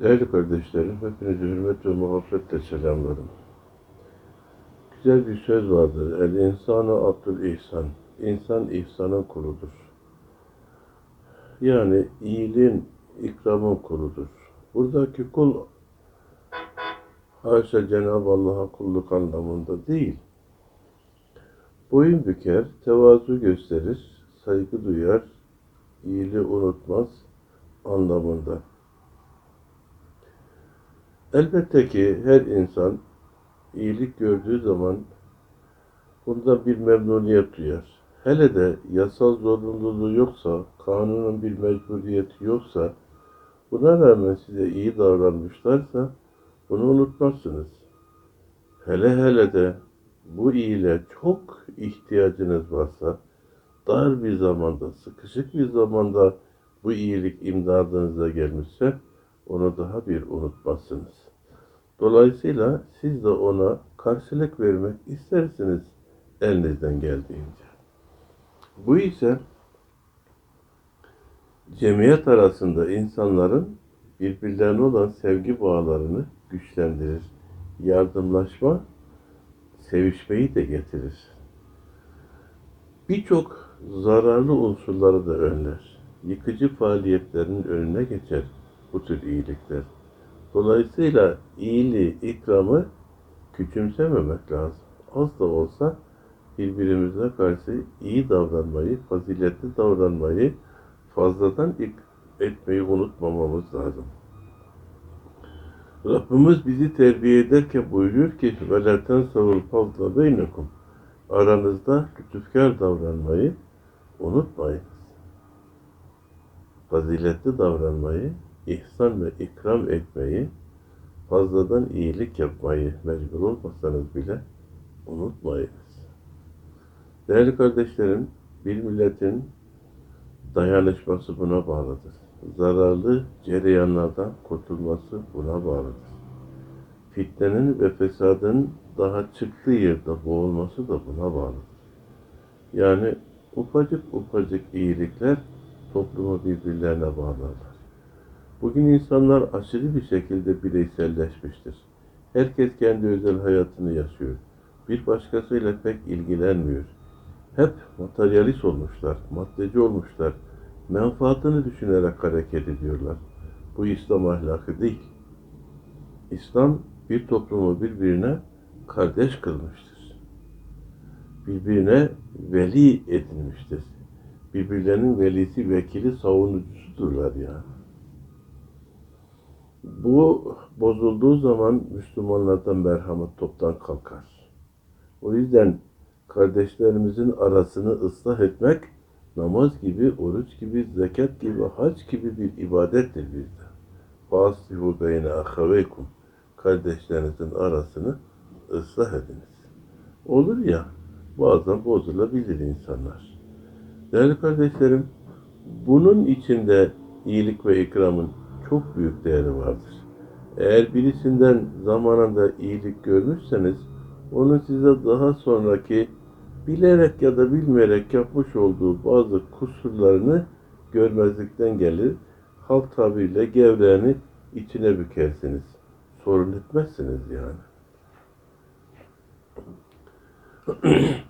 Değerli kardeşlerim, hepinizi hürmet ve muhabbetle selamlarım. Güzel bir söz vardır. El insanu abdül ihsan. İnsan ihsanın kuludur. Yani iyiliğin, ikramın kuludur. Buradaki kul haşa Cenab-ı Allah'a kulluk anlamında değil. Boyun büker, tevazu gösterir, saygı duyar, iyiliği unutmaz anlamında. Elbette ki her insan iyilik gördüğü zaman bundan bir memnuniyet duyar. Hele de yasal zorunluluğu yoksa, kanunun bir mecburiyeti yoksa, buna rağmen size iyi davranmışlarsa bunu unutmazsınız. Hele hele de bu iyiliğe çok ihtiyacınız varsa, dar bir zamanda, sıkışık bir zamanda bu iyilik imdadınıza gelmişse, onu daha bir unutmazsınız. Dolayısıyla siz de ona karşılık vermek istersiniz elinizden geldiğince. Bu ise cemiyet arasında insanların birbirlerine olan sevgi bağlarını güçlendirir. Yardımlaşma, sevişmeyi de getirir. Birçok zararlı unsurları da önler. Yıkıcı faaliyetlerin önüne geçer bu tür iyilikler. Dolayısıyla iyiliği, ikramı küçümsememek lazım. Az da olsa birbirimize karşı iyi davranmayı, faziletli davranmayı, fazladan etmeyi unutmamamız lazım. Rabbimiz bizi terbiye ederken buyuruyor ki velerten savul fazla beynekum aranızda lütufkar davranmayı unutmayınız. Faziletli davranmayı ihsan ve ikram etmeyi, fazladan iyilik yapmayı mecbur olmasanız bile unutmayınız. Değerli kardeşlerim, bir milletin dayanışması buna bağlıdır. Zararlı cereyanlardan kurtulması buna bağlıdır. Fitnenin ve fesadın daha çıktığı yerde boğulması da buna bağlıdır. Yani ufacık ufacık iyilikler toplumu birbirlerine bağlarlar. Bugün insanlar aşırı bir şekilde bireyselleşmiştir. Herkes kendi özel hayatını yaşıyor. Bir başkasıyla pek ilgilenmiyor. Hep materyalist olmuşlar, maddeci olmuşlar. Menfaatını düşünerek hareket ediyorlar. Bu İslam ahlakı değil. İslam bir toplumu birbirine kardeş kılmıştır. Birbirine veli edinmiştir. Birbirlerinin velisi, vekili, savunucusudurlar yani. Bu bozulduğu zaman Müslümanlardan merhamet toptan kalkar. O yüzden kardeşlerimizin arasını ıslah etmek namaz gibi, oruç gibi, zekat gibi, hac gibi bir ibadettir bizde. Fasihu beyne ahaveykum. Kardeşlerinizin arasını ıslah ediniz. Olur ya, bazen bozulabilir insanlar. Değerli kardeşlerim, bunun içinde iyilik ve ikramın çok büyük değeri vardır. Eğer birisinden zamanında iyilik görmüşseniz, onun size daha sonraki bilerek ya da bilmeyerek yapmış olduğu bazı kusurlarını görmezlikten gelir. Halk tabiriyle gevreğini içine bükersiniz. Sorun etmezsiniz yani.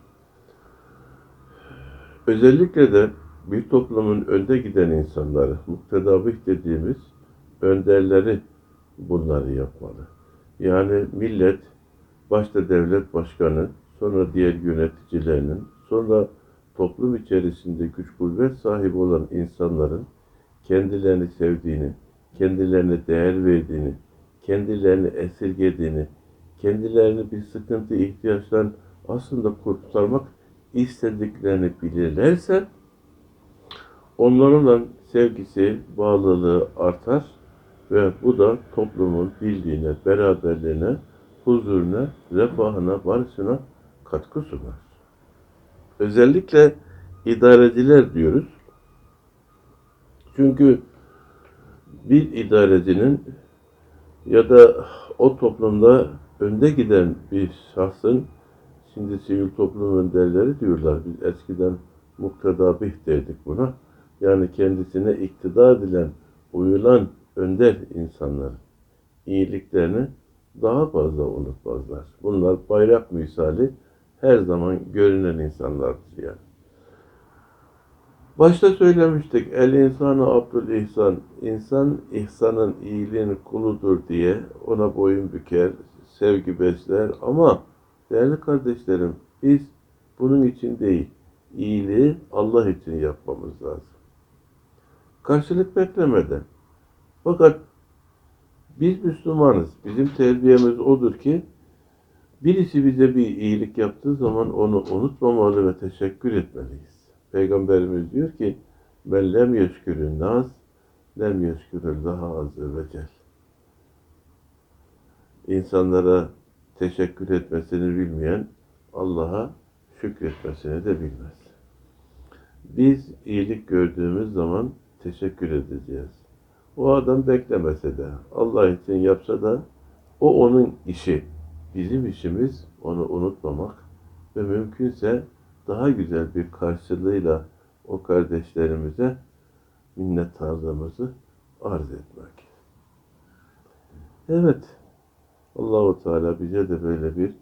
Özellikle de bir toplumun önde giden insanları, muktedabih dediğimiz önderleri bunları yapmalı. Yani millet, başta devlet başkanı, sonra diğer yöneticilerinin, sonra toplum içerisinde güç kuvvet sahibi olan insanların kendilerini sevdiğini, kendilerine değer verdiğini, kendilerini esirgediğini, kendilerini bir sıkıntı, ihtiyaçtan aslında kurtarmak istediklerini bilirlerse onlara olan sevgisi, bağlılığı artar ve bu da toplumun birliğine, beraberliğine, huzuruna, refahına, barışına katkı sunar. Özellikle idareciler diyoruz. Çünkü bir idarecinin ya da o toplumda önde giden bir şahsın şimdi sivil toplum önderleri diyorlar. Biz eskiden muktedabih derdik buna. Yani kendisine iktidar edilen, uyulan önder insanlar iyiliklerini daha fazla unutmazlar. Bunlar bayrak misali her zaman görünen insanlardır yani. Başta söylemiştik el insanı abdül ihsan. İnsan ihsanın iyiliğin kuludur diye ona boyun büker, sevgi besler ama değerli kardeşlerim biz bunun için değil, iyiliği Allah için yapmamız lazım. Karşılık beklemeden. Fakat biz Müslümanız. Bizim terbiyemiz odur ki birisi bize bir iyilik yaptığı zaman onu unutmamalı ve teşekkür etmeliyiz. Peygamberimiz diyor ki men lem yeşkürün nas lem yeşkürün daha azze ve cel. İnsanlara teşekkür etmesini bilmeyen Allah'a şükretmesini de bilmez. Biz iyilik gördüğümüz zaman teşekkür edeceğiz. O adam beklemese de, Allah için yapsa da o onun işi. Bizim işimiz onu unutmamak ve mümkünse daha güzel bir karşılığıyla o kardeşlerimize minnettarlığımızı arz etmek. Evet, Allahu Teala bize de böyle bir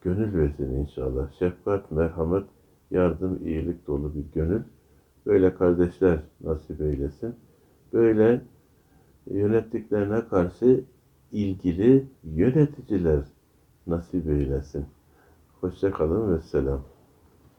gönül versin inşallah. Şefkat, merhamet, yardım, iyilik dolu bir gönül. Böyle kardeşler nasip eylesin. Böyle yönettiklerine karşı ilgili yöneticiler nasip eylesin. Hoşça kalın ve selam.